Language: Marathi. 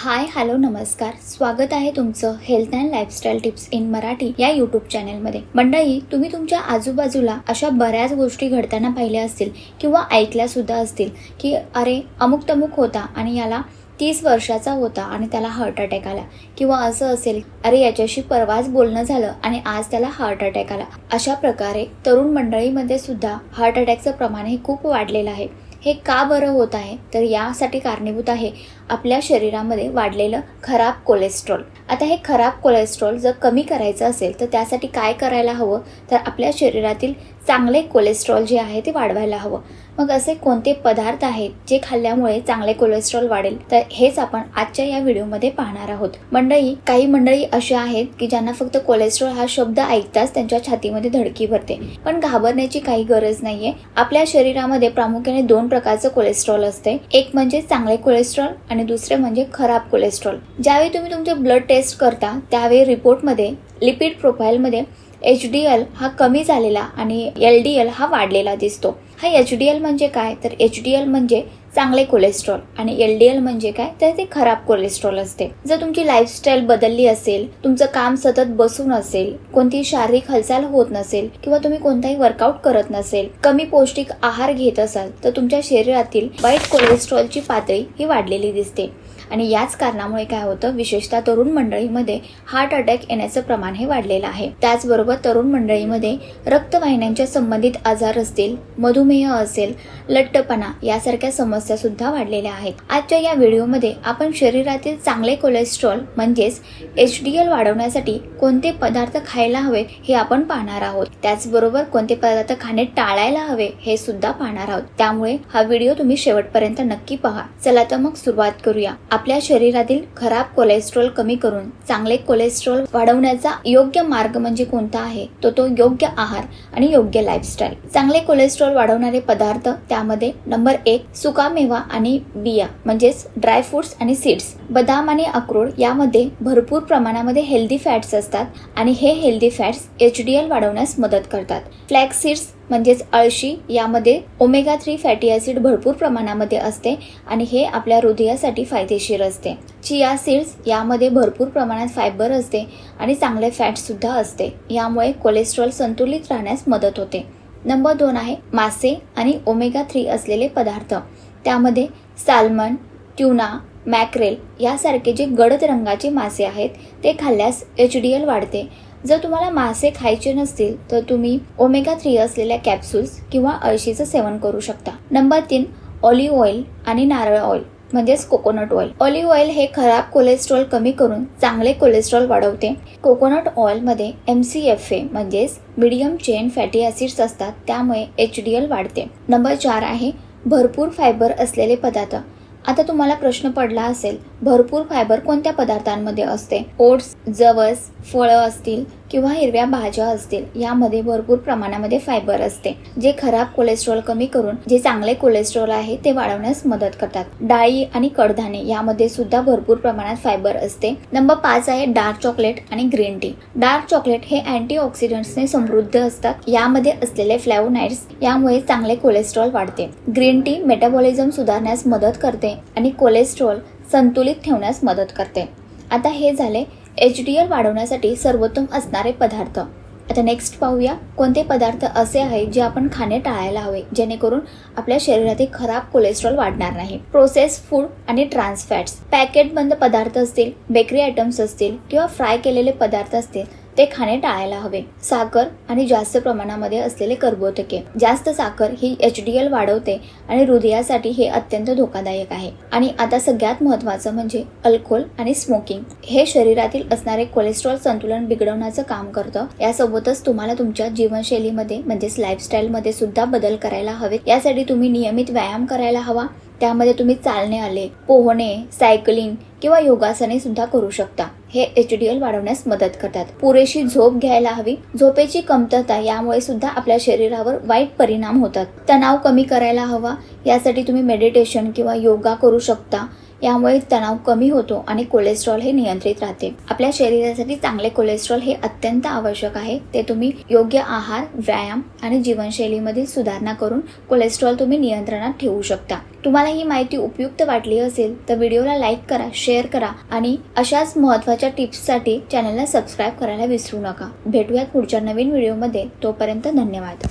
हाय हॅलो नमस्कार. स्वागत आहे तुमचं health and lifestyle tips in Marathi या युट्यूब चॅनलमध्ये मंडळी तुम्ही तुमच्या आजूबाजूला अशा बऱ्याच गोष्टी घडताना पाहिल्या असतील किंवा ऐकल्या सुद्धा असतील की अरे अमुक तमुक होता आणि याला तीस वर्षाचा होता आणि त्याला हार्ट अटॅक आला. किंवा असं असेल अरे याच्याशी परवाच बोलणं झालं आणि आज त्याला हार्ट अटॅक आला. अशा प्रकारे तरुण मंडळीमध्ये सुद्धा हार्ट अटॅकचं प्रमाण हे खूप वाढलेलं आहे. हे का बरं होत आहे? तर यासाठी कारणीभूत आहे आपल्या शरीरामध्ये वाढलेलं खराब कोलेस्ट्रॉल आता हे खराब कोलेस्ट्रॉल जर कमी करायचं असेल तर त्यासाठी काय करायला हवं? तर आपल्या शरीरातील चांगले कोलेस्ट्रॉल जे आहे ते वाढवायला हवं. मग असे कोणते पदार्थ आहेत जे खाल्ल्यामुळे चांगले कोलेस्ट्रॉल वाढेल? तर हेच आपण आजच्या या व्हिडिओमध्ये पाहणार आहोत. मंडळी काही मंडळी अशी आहेत की ज्यांना फक्त कोलेस्ट्रॉल हा शब्द ऐकताच त्यांच्या छातीमध्ये धडकी भरते. पण घाबरण्याची काही गरज नाहीये. आपल्या शरीरामध्ये प्रामुख्याने दोन प्रकारचं कोलेस्ट्रॉल असते. एक म्हणजे चांगले कोलेस्ट्रॉल आणि दुसरे म्हणजे खराब कोलेस्ट्रॉल ज्यावेळी तुम्ही तुमचे ब्लड टेस्ट करता त्यावेळी रिपोर्टमध्ये लिपिड प्रोफाईलमध्ये एच डी एल हा कमी झालेला आणि एल डी एल हा वाढलेला दिसतो. हा एच डी एल म्हणजे काय? तर एच डी एल म्हणजे चांगले कोलेस्ट्रॉल आणि एल डी एल म्हणजे काय? तर ते खराब कोलेस्ट्रॉल असते. जर तुमची लाईफस्टाईल बदलली असेल तुमचं काम सतत बसून असेल कोणतीही शारीरिक हालचाल होत नसेल किंवा तुम्ही कोणताही वर्कआउट करत नसेल कमी पौष्टिक आहार घेत असाल तर तुमच्या शरीरातील वाईट कोलेस्ट्रॉलची पातळी ही वाढलेली दिसते. आणि याच कारणामुळे काय होतं विशेषतः तरुण मंडळीमध्ये हार्ट अटॅक येण्याचं प्रमाण हे वाढलेलं आहे. त्याचबरोबर तरुण मंडळीमध्ये रक्तवाहिन्यांच्या संबंधित आजार असतील मधुमेह असेल लठ्ठपणा यासारख्या समस्या सुद्धा वाढलेल्या आहेत. आजच्या या व्हिडिओमध्ये आपण शरीरातील चांगले कोलेस्ट्रॉल म्हणजेच एच डी एल वाढवण्यासाठी कोणते पदार्थ खायला हवे हे आपण पाहणार आहोत. त्याचबरोबर कोणते पदार्थ खाणे टाळायला हवे हे सुद्धा पाहणार आहोत. त्यामुळे हा व्हिडिओ तुम्ही शेवटपर्यंत नक्की पहा. चला तर मग सुरुवात करूया. आपल्या शरीरातील खराब कोलेस्ट्रॉल कमी करून चांगले कोलेस्ट्रॉल वाढवण्याचा योग्य मार्ग म्हणजे कोणता आहे? तो तो योग्य आहार आणि योग्य लाईफस्टाईल चांगले कोलेस्ट्रॉल वाढवणारे पदार्थ त्यामध्ये नंबर एक सुकामेवा आणि बिया म्हणजेच ड्राय फ्रुट्स आणि सीड्स बदाम आणि अक्रोड यामध्ये भरपूर प्रमाणामध्ये हेल्दी फॅट्स असतात आणि हे healthy fats H D L वाढवण्यास मदत करतात. फ्लॅक्स सीड्स म्हणजेच अळशी यामध्ये ओमेगा थ्री फॅटी ॲसिड भरपूर प्रमाणामध्ये असते आणि हे आपल्या हृदयासाठी फायदेशीर असते. चिया सीड्स यामध्ये भरपूर प्रमाणात फायबर असते आणि चांगले फॅटसुद्धा असते. यामुळे कोलेस्ट्रॉल संतुलित राहण्यास मदत होते. नंबर दोन आहे मासे आणि ओमेगा थ्री असलेले पदार्थ. त्यामध्ये साल्मन ट्युना मॅक्रेल यासारखे जे गडद रंगाचे मासे आहेत ते खाल्ल्यास एच डी एल वाढते. जर तुम्हाला मासे खायचे नसतील तर तुम्ही ओमेगा थ्री असलेल्या कॅप्सूल्स किंवा अळशीचं सेवन करू शकता. नंबर तीन ऑलिव्ह ऑइल आणि नारळ ऑइल म्हणजेच कोकोनट ऑइल ऑलिव्ह ऑइल हे खराब कोलेस्ट्रॉल कमी करून चांगले कोलेस्ट्रॉल वाढवते. कोकोनट ऑइलमध्ये एम सी एफ ए म्हणजेच मिडियम चेन फॅटी ॲसिड्स असतात त्यामुळे एच डी एल वाढते. नंबर चार आहे भरपूर फायबर असलेले पदार्थ. आता तुम्हाला प्रश्न पडला असेल भरपूर फायबर कोणत्या पदार्थांमध्ये असते? ओट्स जवस फळं असतील किंवा हिरव्या भाज्या असतील यामध्ये भरपूर प्रमाणामध्ये फायबर असते जे खराब कोलेस्ट्रॉल कमी करून जे चांगले कोलेस्ट्रॉल आहे ते वाढवण्यास मदत करतात. डाळी आणि कडधान्ये यामध्ये सुद्धा भरपूर प्रमाणात फायबर असते. नंबर पाच आहे डार्क चॉकलेट आणि ग्रीन टी डार्क चॉकलेट हे अँटीऑक्सिडंट्सने समृद्ध असतात. यामध्ये असलेले फ्लॅवोनाइड्स यामुळे चांगले कोलेस्ट्रॉल वाढते. ग्रीन टी मेटाबॉलिझम सुधारण्यास मदत करते आणि कोलेस्ट्रॉल संतुलित ठेवण्यास मदत करते. आता हे झाले एच डी एल वाढवण्यासाठी सर्वोत्तम असणारे पदार्थ. आता नेक्स्ट पाहूया कोणते पदार्थ असे आहेत जे आपण खाणे टाळायला हवे जेणेकरून आपल्या शरीरातील खराब कोलेस्ट्रॉल वाढणार नाही. प्रोसेस फूड आणि ट्रान्सफॅट्स पॅकेट बंद पदार्थ असतील बेकरी आयटम्स असतील किंवा फ्राय केलेले पदार्थ असतील ते खाणे टाळायला हवे. साखर आणि जास्त प्रमाणामध्ये असलेले कर्बोदके. जास्त साखर ही एच डी एल वाढवते आणि हृदयासाठी हे अत्यंत धोकादायक आहे. आणि आता सगळ्यात महत्त्वाचं म्हणजे अल्कोहोल आणि स्मोकिंग. हे शरीरातील असणारे कोलेस्ट्रॉल संतुलन बिघडवण्याचं काम करतं. यासोबतच तुम्हाला तुमच्या जीवनशैलीमध्ये म्हणजेच लाईफस्टाईलमध्ये सुद्धा बदल करायला हवे यासाठी तुम्ही नियमित व्यायाम करायला हवा. त्यामध्ये तुम्ही चालणे आले पोहणे सायकलिंग किंवा योगासने सुद्धा करू शकता. हे एच डी एल वाढवण्यास मदत करतात. पुरेशी झोप घ्यायला हवी. झोपेची कमतरता यामुळे सुद्धा आपल्या शरीरावर वाईट परिणाम होतात. तणाव कमी करायला हवा. यासाठी तुम्ही मेडिटेशन किंवा योगा करू शकता. यामुळे तणाव कमी होतो आणि कोलेस्ट्रॉल हे नियंत्रित राहते. आपल्या शरीरासाठी चांगले कोलेस्ट्रॉल हे अत्यंत आवश्यक आहे. ते तुम्ही योग्य आहार व्यायाम आणि जीवनशैलीमधील सुधारणा करून कोलेस्ट्रॉल तुम्ही नियंत्रणात ठेवू शकता. तुम्हाला ही माहिती उपयुक्त वाटली असेल तर व्हिडिओला लाईक करा शेअर करा आणि अशाच महत्त्वाच्या टिप्ससाठी चॅनलला सबस्क्राईब करायला विसरू नका. भेटूयात पुढच्या नवीन व्हिडिओमध्ये तोपर्यंत धन्यवाद.